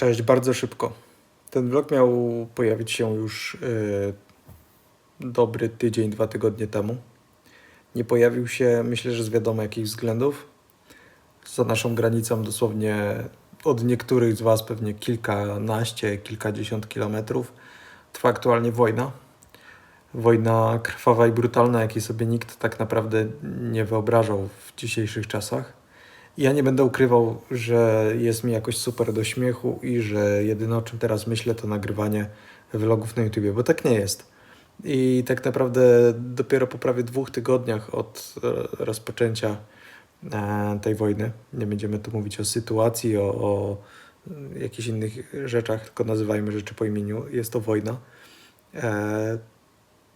Cześć, bardzo szybko. Ten vlog miał pojawić się już yy, dobry tydzień, dwa tygodnie temu. Nie pojawił się, myślę, że z wiadomo jakich względów. Za naszą granicą dosłownie od niektórych z Was pewnie kilkanaście, kilkadziesiąt kilometrów trwa aktualnie wojna. Wojna krwawa i brutalna, jakiej sobie nikt tak naprawdę nie wyobrażał w dzisiejszych czasach. Ja nie będę ukrywał, że jest mi jakoś super do śmiechu i że jedyne o czym teraz myślę to nagrywanie vlogów na YouTubie, bo tak nie jest. I tak naprawdę dopiero po prawie dwóch tygodniach od e, rozpoczęcia e, tej wojny, nie będziemy tu mówić o sytuacji, o, o jakichś innych rzeczach, tylko nazywajmy rzeczy po imieniu, jest to wojna.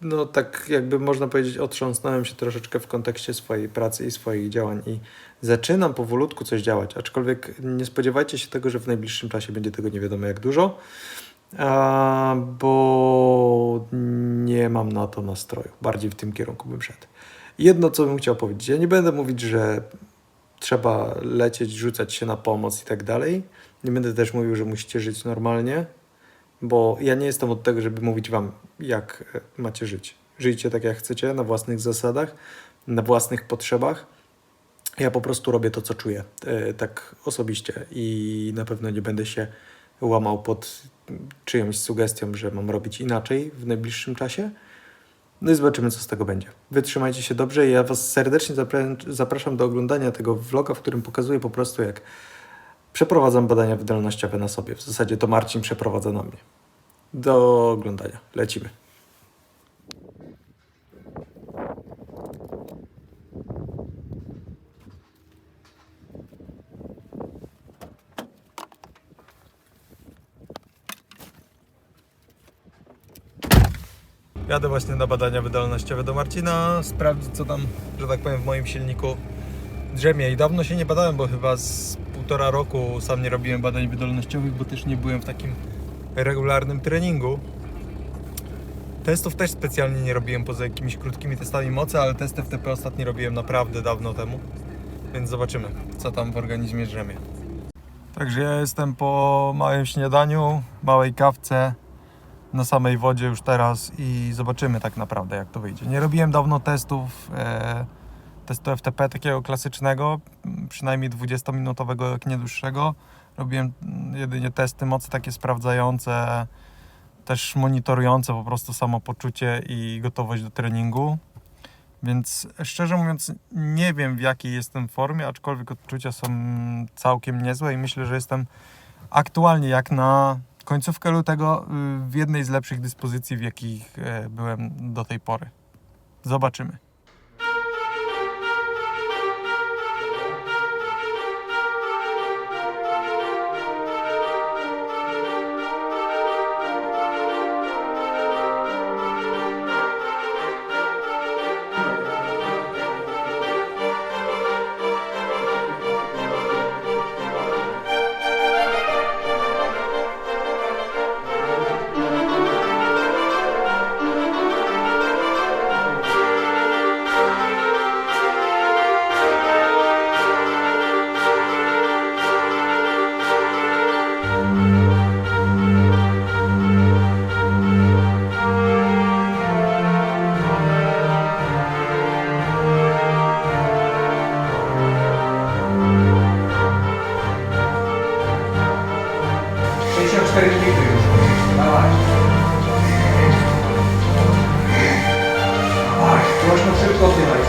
No tak jakby można powiedzieć, otrząsnąłem się troszeczkę w kontekście swojej pracy i swoich działań i zaczynam powolutku coś działać, aczkolwiek nie spodziewajcie się tego, że w najbliższym czasie będzie tego nie wiadomo jak dużo, bo nie mam na to nastroju. Bardziej w tym kierunku bym szedł. Jedno, co bym chciał powiedzieć, ja nie będę mówić, że trzeba lecieć, rzucać się na pomoc i tak dalej. Nie będę też mówił, że musicie żyć normalnie, bo ja nie jestem od tego, żeby mówić wam, jak e, macie żyć. Żyjcie tak, jak chcecie, na własnych zasadach, na własnych potrzebach. Ja po prostu robię to, co czuję, e, tak osobiście i na pewno nie będę się łamał pod czyjąś sugestią, że mam robić inaczej w najbliższym czasie. No i zobaczymy, co z tego będzie. Wytrzymajcie się dobrze ja Was serdecznie zapra- zapraszam do oglądania tego vloga, w którym pokazuję po prostu, jak przeprowadzam badania wydolnościowe na sobie. W zasadzie to Marcin przeprowadza na mnie. Do oglądania. Lecimy. Jadę właśnie na badania wydolnościowe do Marcina, sprawdzić co tam, że tak powiem, w moim silniku drzemie. I dawno się nie badałem, bo chyba z półtora roku sam nie robiłem badań wydolnościowych, bo też nie byłem w takim regularnym treningu. Testów też specjalnie nie robiłem poza jakimiś krótkimi testami mocy, ale testy FTP ostatni robiłem naprawdę dawno temu. Więc zobaczymy, co tam w organizmie drzemie. Także ja jestem po małym śniadaniu, małej kawce, na samej wodzie już teraz i zobaczymy tak naprawdę jak to wyjdzie. Nie robiłem dawno testów, e, testu FTP takiego klasycznego, m, przynajmniej 20-minutowego jak nie dłuższego. Robiłem mm, jedynie testy mocy takie sprawdzające, też monitorujące po prostu samopoczucie i gotowość do treningu. Więc szczerze mówiąc, nie wiem w jakiej jestem formie, aczkolwiek odczucia są całkiem niezłe i myślę, że jestem aktualnie jak na końcówkę lutego y, w jednej z lepszych dyspozycji, w jakich e, byłem do tej pory. Zobaczymy.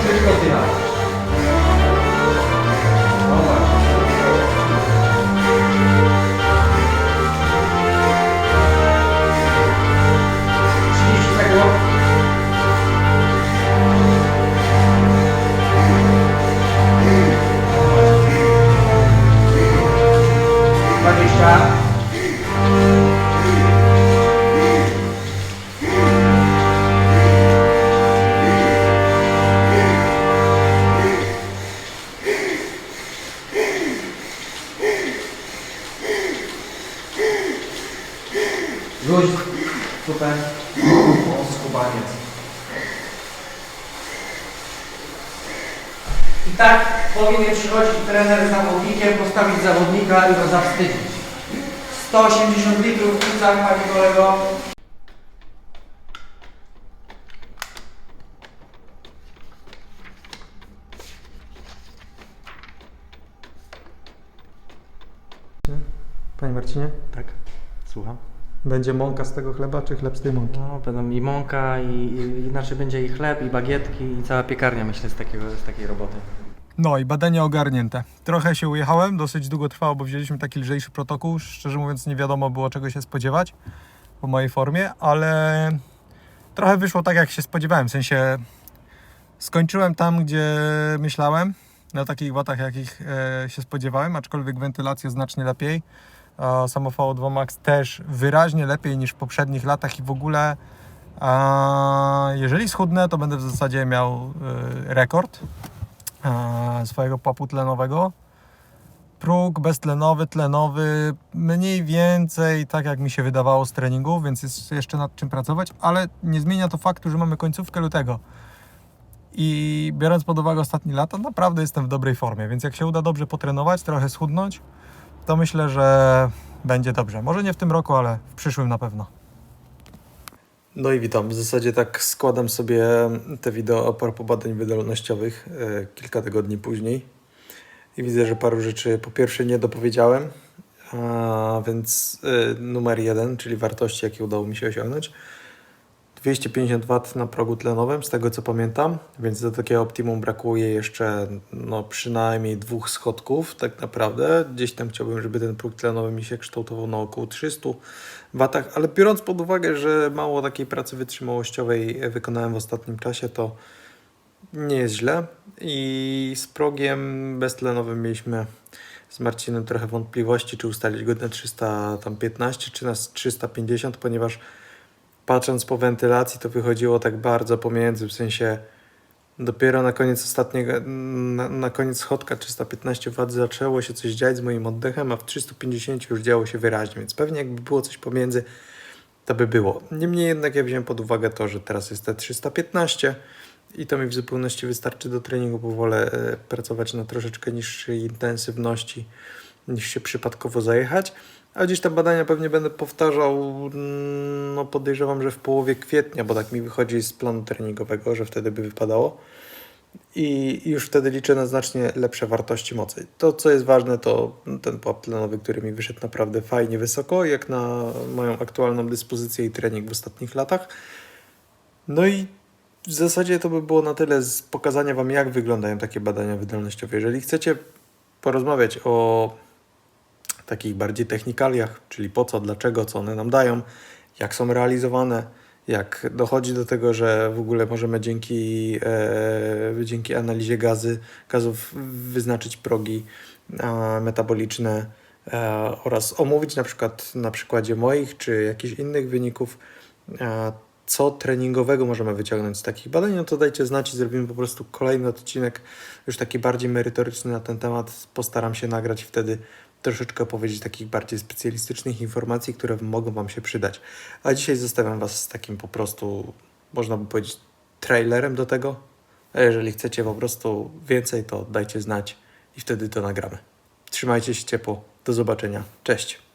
Szybko tymaj, szybko tymaj. Dawaj. Rzuć. Super. O, skubaniec. I tak powinien przychodzić trener z zawodnikiem, postawić zawodnika i go zawstydzić. 180 litrów w plecach, panie kolego. Panie Marcinie, Tak, słucham. Będzie mąka z tego chleba, czy chleb z tej mąki? No, będą i mąka, i, i inaczej będzie i chleb, i bagietki, i cała piekarnia, myślę, z, takiego, z takiej roboty. No i badanie ogarnięte. Trochę się ujechałem, dosyć długo trwało, bo wzięliśmy taki lżejszy protokół. Szczerze mówiąc, nie wiadomo było czego się spodziewać po mojej formie, ale trochę wyszło tak, jak się spodziewałem. W sensie skończyłem tam, gdzie myślałem, na takich watach, jakich e, się spodziewałem, aczkolwiek wentylacja znacznie lepiej. Samo VO2 Max też wyraźnie lepiej niż w poprzednich latach i w ogóle jeżeli schudnę, to będę w zasadzie miał e, rekord swojego papu tlenowego. Próg beztlenowy, tlenowy, mniej więcej tak jak mi się wydawało z treningów, więc jest jeszcze nad czym pracować, ale nie zmienia to faktu, że mamy końcówkę lutego. I biorąc pod uwagę ostatnie lata, naprawdę jestem w dobrej formie, więc jak się uda dobrze potrenować, trochę schudnąć, to myślę, że będzie dobrze. Może nie w tym roku, ale w przyszłym na pewno. No i witam. W zasadzie tak składam sobie te wideo a propos badań wydolnościowych e, kilka tygodni później. I widzę, że paru rzeczy po pierwsze nie dopowiedziałem, a więc e, numer jeden, czyli wartości, jakie udało mi się osiągnąć. 250 W na progu tlenowym, z tego co pamiętam, więc do takiego optimum brakuje jeszcze no, przynajmniej dwóch schodków, tak naprawdę. Gdzieś tam chciałbym, żeby ten próg tlenowy mi się kształtował na około 300 watach, ale biorąc pod uwagę, że mało takiej pracy wytrzymałościowej wykonałem w ostatnim czasie, to nie jest źle. I z progiem beztlenowym mieliśmy z Marcinem trochę wątpliwości, czy ustalić go na 315 czy na 350, ponieważ patrząc po wentylacji, to wychodziło tak bardzo pomiędzy, w sensie dopiero na koniec ostatniego, na, na koniec schodka 315 W zaczęło się coś dziać z moim oddechem, a w 350 już działo się wyraźnie, więc pewnie jakby było coś pomiędzy, to by było. Niemniej jednak ja wziąłem pod uwagę to, że teraz jest te 315 i to mi w zupełności wystarczy do treningu, bo wolę e, pracować na troszeczkę niższej intensywności niż się przypadkowo zajechać. A gdzieś te badania pewnie będę powtarzał, no podejrzewam, że w połowie kwietnia, bo tak mi wychodzi z planu treningowego, że wtedy by wypadało. I już wtedy liczę na znacznie lepsze wartości mocy. To, co jest ważne, to ten pułap tlenowy, który mi wyszedł naprawdę fajnie wysoko, jak na moją aktualną dyspozycję i trening w ostatnich latach. No i w zasadzie to by było na tyle z pokazania Wam, jak wyglądają takie badania wydolnościowe. Jeżeli chcecie porozmawiać o takich bardziej technikaliach, czyli po co, dlaczego, co one nam dają, jak są realizowane, jak dochodzi do tego, że w ogóle możemy dzięki, e, dzięki analizie gazy, gazów wyznaczyć progi e, metaboliczne e, oraz omówić na przykład na przykładzie moich czy jakichś innych wyników, e, co treningowego możemy wyciągnąć z takich badań, no to dajcie znać i zrobimy po prostu kolejny odcinek, już taki bardziej merytoryczny na ten temat. Postaram się nagrać wtedy troszeczkę opowiedzieć takich bardziej specjalistycznych informacji, które mogą Wam się przydać. A dzisiaj zostawiam Was z takim po prostu, można by powiedzieć, trailerem do tego. A jeżeli chcecie po prostu więcej, to dajcie znać i wtedy to nagramy. Trzymajcie się ciepło. Do zobaczenia. Cześć.